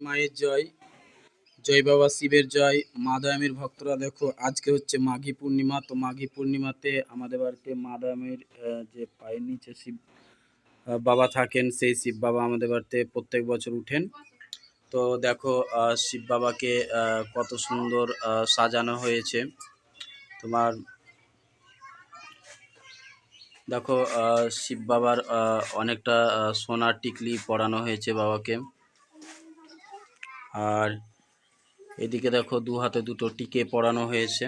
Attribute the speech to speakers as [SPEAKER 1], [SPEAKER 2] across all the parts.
[SPEAKER 1] মায়ের জয় জয় বাবা শিবের জয়, মা দয়ামের ভক্তরা দেখো, আজকে হচ্ছে মাঘী পূর্ণিমা। তো মাঘী পূর্ণিমাতে আমাদের বাড়িতে মা দয়ামের যে পায়ের নিচে শিব বাবা থাকেন, সেই শিব বাবা আমাদের বাড়িতে প্রত্যেক বছর উঠেন। তো দেখো শিব বাবাকে কত সুন্দর সাজানো হয়েছে। তোমার দেখো শিব বাবার অনেকটা সোনার টিকলি পরানো হয়েছে বাবাকে। আর এদিকে দেখো দু হাতে দুটো টিকে পরানো হয়েছে।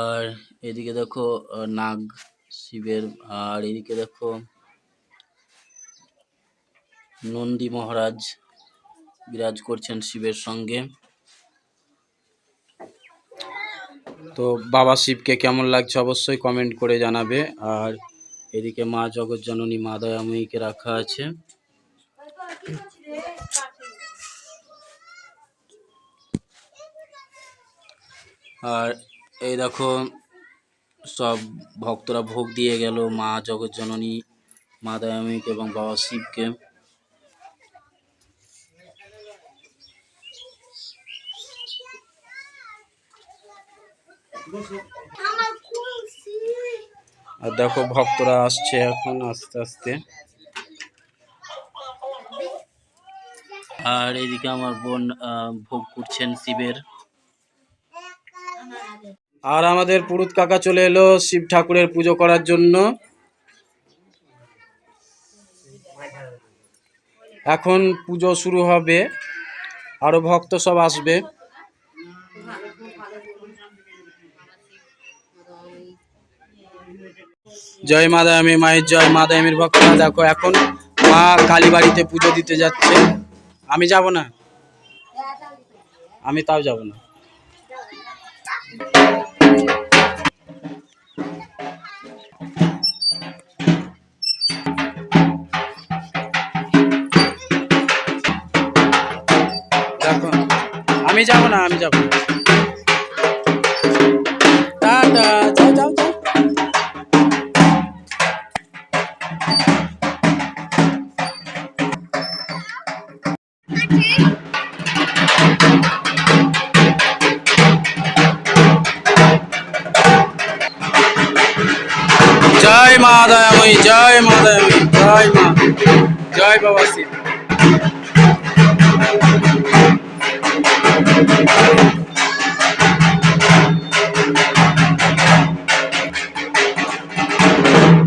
[SPEAKER 1] আর এদিকে দেখো নাগ শিবের, আর এদিকে দেখো নন্দী মহারাজ বিরাজ করছেন শিবের সঙ্গে। তো বাবা শিবকে কেমন লাগছে অবশ্যই কমেন্ট করে জানাবে। আর এদিকে মা জগৎ জননী মা দয়াময়ীকে রাখা আছে। আর এই দেখো, সব ভক্তরা ভোগ দিয়ে গেল মা জগৎজননী মা দয়াময়ীকে এবং বাবা শিবকে। আর দেখো ভক্তরা আসছে এখন আস্তে আস্তে। আর এদিকে আমার বোন ভোগ করছেন শিবের। আর আমাদের পুরুত কাকা চলে এলো শিব ঠাকুরের পুজো করার জন্য। এখন পুজো শুরু হবে। আরও ভক্ত সব আসবে। জয় মাদায়ামী মায়ের জয় মাদায়ামীর ভক্তরা দেখো, এখন মা কালীবাড়িতে পুজো দিতে যাচ্ছে। আমি যাব না? আমি তাও যাব না। আমি যাব না, আমি যাব না। জয় মা দয়াময়ী জয় মা দয়াময়ী জয় মা জয় বাবা শিব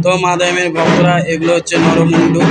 [SPEAKER 1] তো মা দয়াময়ীর ভক্তরা এগুলো হচ্ছে নরমুন্ডু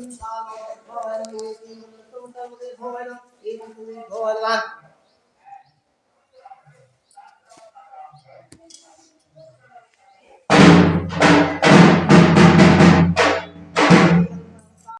[SPEAKER 2] Y no me enjoa, no me enjoa, no me no me enjoa, no me enjoa, no me no me enjoa, no me enjoa, no